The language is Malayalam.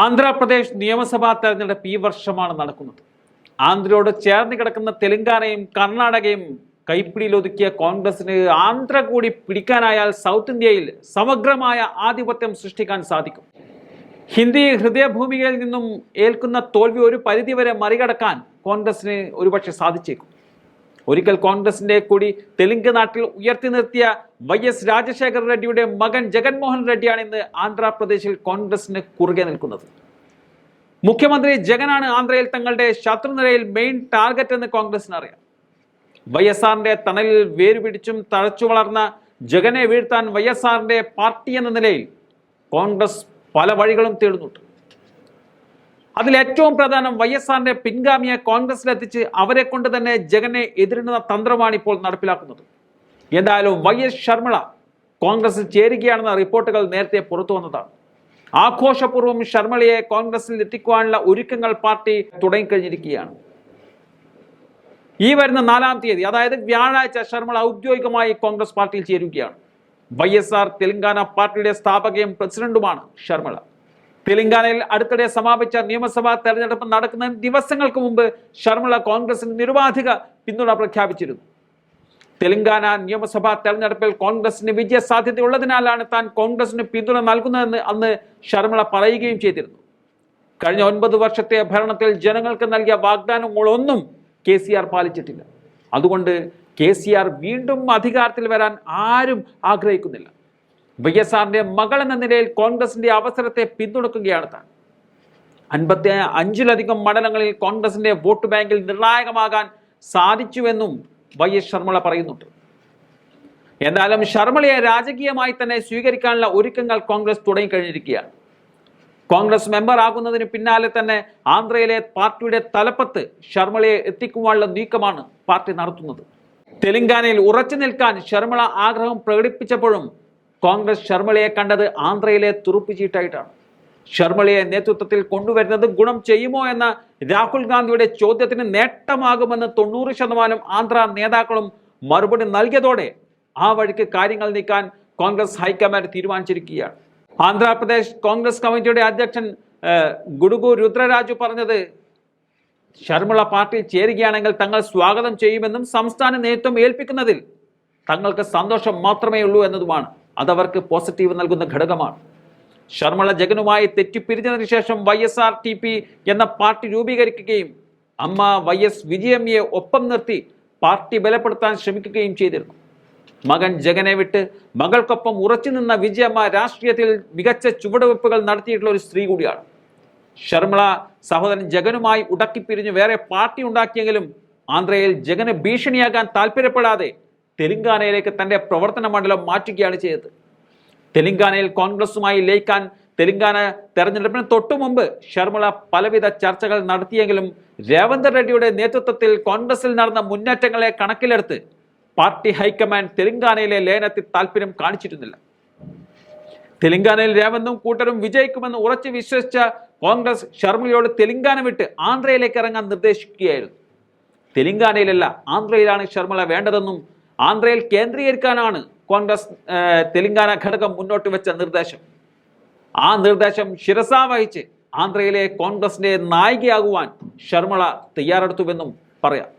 ആന്ധ്രാപ്രദേശ് നിയമസഭാ തെരഞ്ഞെടുപ്പ് ഈ വർഷമാണ് നടക്കുന്നത്. ആന്ധ്രയോട് ചേർന്ന് കിടക്കുന്ന തെലങ്കാനയും കർണാടകയും കൈപ്പിടിയിലൊതുക്കിയ കോൺഗ്രസിന് ആന്ധ്ര കൂടി പിടിക്കാനായാൽ സൗത്ത് ഇന്ത്യയിൽ സമഗ്രമായ ആധിപത്യം സൃഷ്ടിക്കാൻ സാധിക്കും. ഹിന്ദി ഹൃദയഭൂമികളിൽ നിന്നും ഏൽക്കുന്ന തോൽവി ഒരു പരിധിവരെ മറികടക്കാൻ കോൺഗ്രസിന് ഒരുപക്ഷെ സാധിച്ചേക്കും. ഒരിക്കൽ കോൺഗ്രസിന്റെ കൂടി തെലുങ്ക് നാട്ടിൽ ഉയർത്തി നിർത്തിയ വൈ എസ് രാജശേഖർ റെഡ്ഡിയുടെ മകൻ ജഗൻമോഹൻ റെഡ്ഡിയാണ് ഇന്ന് ആന്ധ്രാപ്രദേശിൽ കോൺഗ്രസിന് കുറുകെ നിൽക്കുന്നത്. മുഖ്യമന്ത്രി ജഗനാണ് ആന്ധ്രയിൽ തങ്ങളുടെ ശത്രുനിരയിൽ മെയിൻ ടാർഗറ്റ് എന്ന് കോൺഗ്രസിന് അറിയാം. വൈ എസ് ആറിന്റെ തണലിൽ വേരുപിടിച്ചും തഴച്ചു വളർന്ന ജഗനെ വീഴ്ത്താൻ വൈ എസ് ആറിന്റെ പാർട്ടി എന്ന നിലയിൽ കോൺഗ്രസ് പല വഴികളും തേടുന്നുണ്ട്. അതിൽ ഏറ്റവും പ്രധാനം വൈ എസ് ആറിന്റെ പിൻഗാമിയെ കോൺഗ്രസിലെത്തിച്ച് അവരെ കൊണ്ട് തന്നെ ജഗനെ എതിരിടുന്ന തന്ത്രമാണ് ഇപ്പോൾ നടപ്പിലാക്കുന്നത്. എന്തായാലും വൈ എസ് ശർമ്മള കോൺഗ്രസിൽ ചേരുകയാണെന്ന റിപ്പോർട്ടുകൾ നേരത്തെ പുറത്തു വന്നതാണ്. ആഘോഷപൂർവം ശർമ്മളയെ കോൺഗ്രസിൽ എത്തിക്കുവാനുള്ള ഒരുക്കങ്ങൾ പാർട്ടി തുടങ്ങിക്കഴിഞ്ഞിരിക്കുകയാണ്. ഈ വരുന്ന നാലാം തീയതി അതായത് വ്യാഴാഴ്ച ശർമ്മള ഔദ്യോഗികമായി കോൺഗ്രസ് പാർട്ടിയിൽ ചേരുകയാണ്. വൈ തെലങ്കാന പാർട്ടിയുടെ സ്ഥാപകയും പ്രസിഡന്റുമാണ് ശർമിള തെലങ്കാനയിൽ അടുത്തിടെ സമാപിച്ച നിയമസഭാ തെരഞ്ഞെടുപ്പ് നടക്കുന്ന ദിവസങ്ങൾക്ക് മുമ്പ് ശർമ്മള കോൺഗ്രസിന് നിരുപാധിക പിന്തുണ പ്രഖ്യാപിച്ചിരുന്നു. തെലങ്കാന നിയമസഭാ തെരഞ്ഞെടുപ്പിൽ കോൺഗ്രസിന് വിജയ സാധ്യതയുള്ളതിനാലാണ് താൻ കോൺഗ്രസിന് പിന്തുണ നൽകുന്നതെന്ന് അന്ന് ശർമ്മള പറയുകയും ചെയ്തിരുന്നു. കഴിഞ്ഞ ഒൻപത് വർഷത്തെ ഭരണത്തിൽ ജനങ്ങൾക്ക് നൽകിയ വാഗ്ദാനങ്ങളൊന്നും കെ സി ആർ പാലിച്ചിട്ടില്ല. അതുകൊണ്ട് കെ സി ആർ വീണ്ടും അധികാരത്തിൽ വരാൻ ആരും ആഗ്രഹിക്കുന്നില്ല. വൈ എസ് ആറിന്റെ മകൾ എന്ന നിലയിൽ കോൺഗ്രസിന്റെ അവസരത്തെ പിന്തുണക്കുകയാണ് താൻ. അൻപത്തി അഞ്ചിലധികം മണ്ഡലങ്ങളിൽ കോൺഗ്രസിന്റെ വോട്ട് ബാങ്കിൽ നിർണായകമാകാൻ സാധിച്ചുവെന്നും വൈ എസ് ശർമ്മള പറയുന്നുണ്ട്. എന്നാലും ശർമ്മളയെ രാജകീയമായി തന്നെ സ്വീകരിക്കാനുള്ള ഒരുക്കങ്ങൾ കോൺഗ്രസ് തുടങ്ങിക്കഴിഞ്ഞിരിക്കുകയാണ്. കോൺഗ്രസ് മെമ്പർ ആകുന്നതിന് പിന്നാലെ തന്നെ ആന്ധ്രയിലെ പാർട്ടിയുടെ തലപ്പത്ത് ശർമ്മളയെ എത്തിക്കുവാനുള്ള നീക്കമാണ് പാർട്ടി നടത്തുന്നത്. തെലങ്കാനയിൽ ഉറച്ചു നിൽക്കാൻ ശർമ്മള ആഗ്രഹം പ്രകടിപ്പിച്ചപ്പോഴും കോൺഗ്രസ് ശർമ്മളയെ കണ്ടത് ആന്ധ്രയിലെ തുറുപ്പുചീട്ടായിട്ടാണ് ശർമ്മളയെ നേതൃത്വത്തിൽ കൊണ്ടുവരുന്നത് ഗുണം ചെയ്യുമോ എന്ന രാഹുൽ ഗാന്ധിയുടെ ചോദ്യത്തിന് നേട്ടമാകുമെന്ന് തൊണ്ണൂറ് ശതമാനം ആന്ധ്ര നേതാക്കളും മറുപടി നൽകിയതോടെ ആ വഴിക്ക് കാര്യങ്ങൾ നീക്കാൻ കോൺഗ്രസ് ഹൈക്കമാൻഡ് തീരുമാനിച്ചിരിക്കുകയാണ്. ആന്ധ്രാപ്രദേശ് കോൺഗ്രസ് കമ്മിറ്റിയുടെ അധ്യക്ഷൻ ഗുഡുഗു രുദ്രരാജു പറഞ്ഞത് ശർമ്മള പാർട്ടിയിൽ ചേരുകയാണെങ്കിൽ തങ്ങൾ സ്വാഗതം ചെയ്യുമെന്നും സംസ്ഥാന നേതൃത്വം ഏൽപ്പിക്കുന്നതിൽ തങ്ങൾക്ക് സന്തോഷം മാത്രമേ ഉള്ളൂ എന്നതുമാണ്. അതവർക്ക് പോസിറ്റീവ് നൽകുന്ന ഘടകമാണ്. ശർമ്മള ജഗനുമായി തെറ്റിപ്പിരിഞ്ഞതിനു ശേഷം Y S R T P എന്ന പാർട്ടി രൂപീകരിക്കുകയും അമ്മ വൈ എസ് വിജയമ്മയെ ഒപ്പം നിർത്തി പാർട്ടി ബലപ്പെടുത്താൻ ശ്രമിക്കുകയും ചെയ്തിരുന്നു. മകൻ ജഗനെ വിട്ട് മകൾക്കൊപ്പം ഉറച്ചു നിന്ന വിജയമ്മ രാഷ്ട്രീയത്തിൽ മികച്ച ചുവടുവെപ്പുകൾ നടത്തിയിട്ടുള്ള ഒരു സ്ത്രീ കൂടിയാണ്. ശർമ്മള സഹോദരൻ ജഗനുമായി ഉടക്കിപ്പിരിഞ്ഞ് വേറെ പാർട്ടി ഉണ്ടാക്കിയെങ്കിലും ആന്ധ്രയിൽ ജഗന് ഭീഷണിയാകാൻ താല്പര്യപ്പെടാതെ തെലങ്കാനയിലേക്ക് തന്റെ പ്രവർത്തന മണ്ഡലം മാറ്റുകയാണ് ചെയ്തത്. തെലങ്കാനയിൽ കോൺഗ്രസുമായി ലയിക്കാൻ തെലങ്കാന തെരഞ്ഞെടുപ്പിന് തൊട്ടു മുമ്പ് ശർമിള പലവിധ ചർച്ചകൾ നടത്തിയെങ്കിലും രേവന്ത് റെഡ്ഡിയുടെ നേതൃത്വത്തിൽ കോൺഗ്രസിൽ നടന്ന മുന്നേറ്റങ്ങളെ കണക്കിലെടുത്ത് പാർട്ടി ഹൈക്കമാൻഡ് തെലങ്കാനയിലെ ലയനത്തിൽ താല്പര്യം കാണിച്ചിരുന്നില്ല. തെലങ്കാനയിൽ രേവന്തും കൂട്ടരും വിജയിക്കുമെന്ന് ഉറച്ചു വിശ്വസിച്ച കോൺഗ്രസ് ശർമിളയോട് തെലങ്കാന വിട്ട് ആന്ധ്രയിലേക്ക് ഇറങ്ങാൻ നിർദ്ദേശിക്കുകയായിരുന്നു. തെലങ്കാനയിലല്ല ആന്ധ്രയിലാണ് ശർമിള വേണ്ടതെന്നും ആന്ധ്രയിൽ കേന്ദ്രീകരിക്കാനാണ് കോൺഗ്രസ് തെലങ്കാന ഘടകം മുന്നോട്ട് വെച്ച നിർദ്ദേശം. ആ നിർദ്ദേശം ശിരസാ വഹിച്ച് ആന്ധ്രയിലെ കോൺഗ്രസിന്റെ നായികയാകുവാൻ ശർമ്മള തയ്യാറെടുത്തുവെന്നും പറയാം.